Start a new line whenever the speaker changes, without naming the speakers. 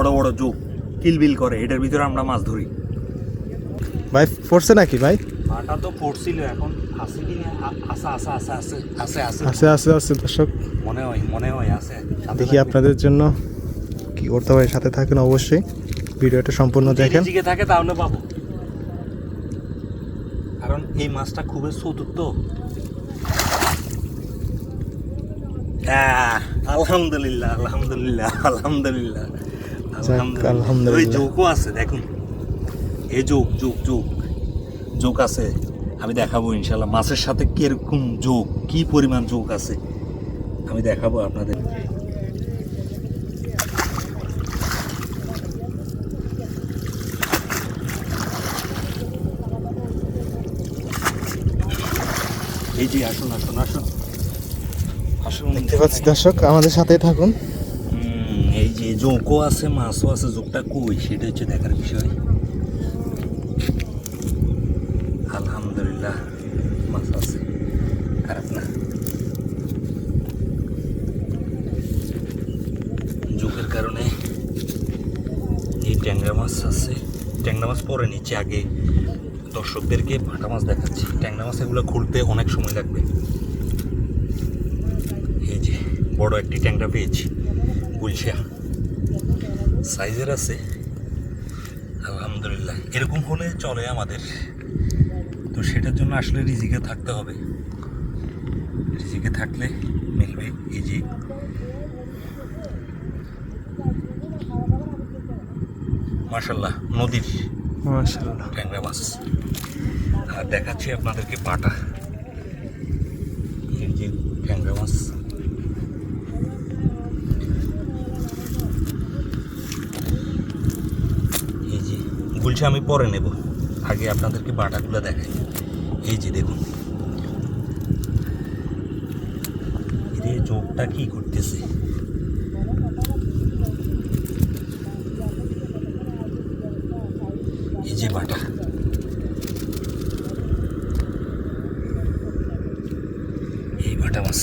বড় বড় যোগ কিলবিল করে এটার ভিতরে আমরা মাছ ধরি।
ভাই পড়ছে নাকি ভাই?
পাটা তো পড়ছিল এখন। আছে কি না? আ- আছে আছে আছে আছে আছে আছে।
আছে আছে আছে দর্শক।
মনে হয় মনে হয় আছে।
দেখি আপনাদের জন্য কি করতে হবে সাথে থাকেন অবশ্যই। ভিডিওটা সম্পূর্ণ দেখেন।
জিগে থাকে তাহলে পাবো। কারণ এই মাছটা খুবই চতুর্থ। আলহামদুলিল্লাহ আলহামদুলিল্লাহ আলহামদুলিল্লাহ।
আলহামদুলিল্লাহ।
ওই যোগও আছে দেখুন। এই যোগ যোগ যোগ যোগ আছে আমি দেখাবো ইনশাল্লাহ মাছের সাথে কীরকম যোগ কি পরিমাণ যোগ আছে আমি দেখাবো আপনাদের। এই যে আসুন আসুন আসুন। আসুন।
দেখতে পাচ্ছি দর্শক আমাদের সাথে থাকুন।
জোঁকও আছে, মাছও আছে, জোকটা কই? সেটা হচ্ছে দেখার বিষয়। আলহামদুলিল্লাহ, মাছ আছে। খারাপ না। জোকের কারণে এই ট্যাংরা মাছ আছে। ট্যাংরা মাছ পরে নিচ্ছে, আগে দর্শকদেরকে ভাটা মাছ দেখাচ্ছি। ট্যাংরা মাছ এগুলো খুলতে অনেক সময় লাগবে। এই যে, বড় একটি ট্যাংরা পেয়েছি, গুলশা। সাইজের আছে। আলহামদুলিল্লাহ। এরকম হলে চলে আমাদের। তো সেটার জন্য আসলে রিজিকে থাকতে হবে। রিজিকে থাকলে মিলবে এই যে মাশাল্লাহ নদীর ট্যাংরা মাছ। আর দেখাচ্ছি আপনাদেরকে পাটা। এই যে ট্যাংরা মাছ। মাংস আমি পরে নেব। আগে আপনাদেরকে বাটাগুলো দেখাই। এই যে দেখুন। এর চোখটা কি করতেছে? এই যে বাটা। এই বাটা মাছ।